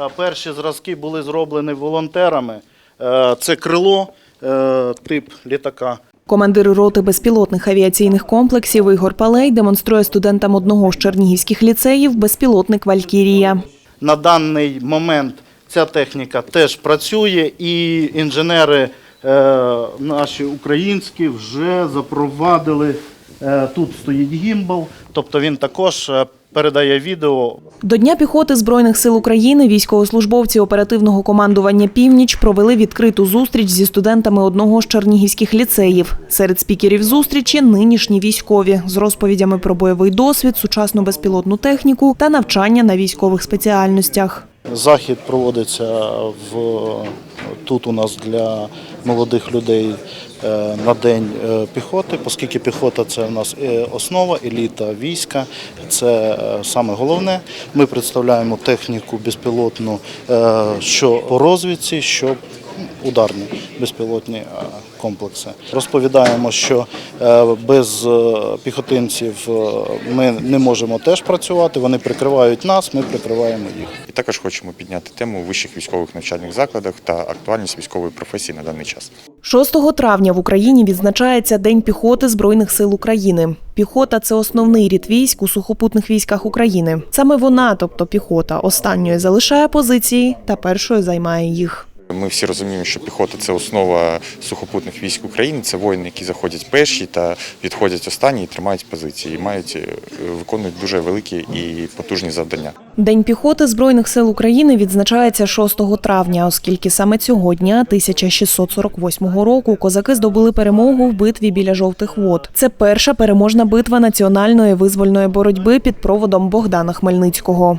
Е, Перші зразки були зроблені волонтерами. Е, Це крило, е, тип літака. Командир роти безпілотних авіаційних комплексів Ігор Палей демонструє студентам одного з чернігівських ліцеїв безпілотник Валькірія. На даний момент ця техніка теж працює, і інженери наші українські вже запровадили. Тут стоїть гімбал, тобто він також передає відео. До Дня піхоти Збройних сил України військовослужбовці оперативного командування Північ провели відкриту зустріч зі студентами одного з чернігівських ліцеїв. Серед спікерів зустрічі нинішні військові з розповідями про бойовий досвід, сучасну безпілотну техніку та навчання на військових спеціальностях. Захід проводиться в тут у нас для молодих людей е, на день е, піхоти, оскільки піхота це у нас е, основа, еліта війська. Це саме головне. Ми представляємо техніку безпілотну, що по розвідці, що ударні безпілотні е, комплекси. Розповідаємо, що е, без е, піхотинців ми не можемо теж працювати. Вони прикривають нас, ми прикриваємо їх. І також хочемо підняти тему у вищих військових навчальних закладах та актуальність військової професії на даний час. 6 травня в Україні відзначається День піхоти Збройних сил України. Піхота це основний рід військ у сухопутних військах України. Саме вона, тобто піхота, останньою залишає позиції та першою займає їх. Ми всі розуміємо, що піхота це основа сухопутних військ України. Це воїни, які заходять перші та відходять останні і тримають позиції, і мають е, виконують дуже великі і потужні завдання. День піхоти Збройних сил України відзначається 6 травня, оскільки саме цього дня 1648 року козаки здобули перемогу в битві біля жовтих вод. Це перша переможна битва національної визвольної боротьби під проводом Богдана Хмельницького.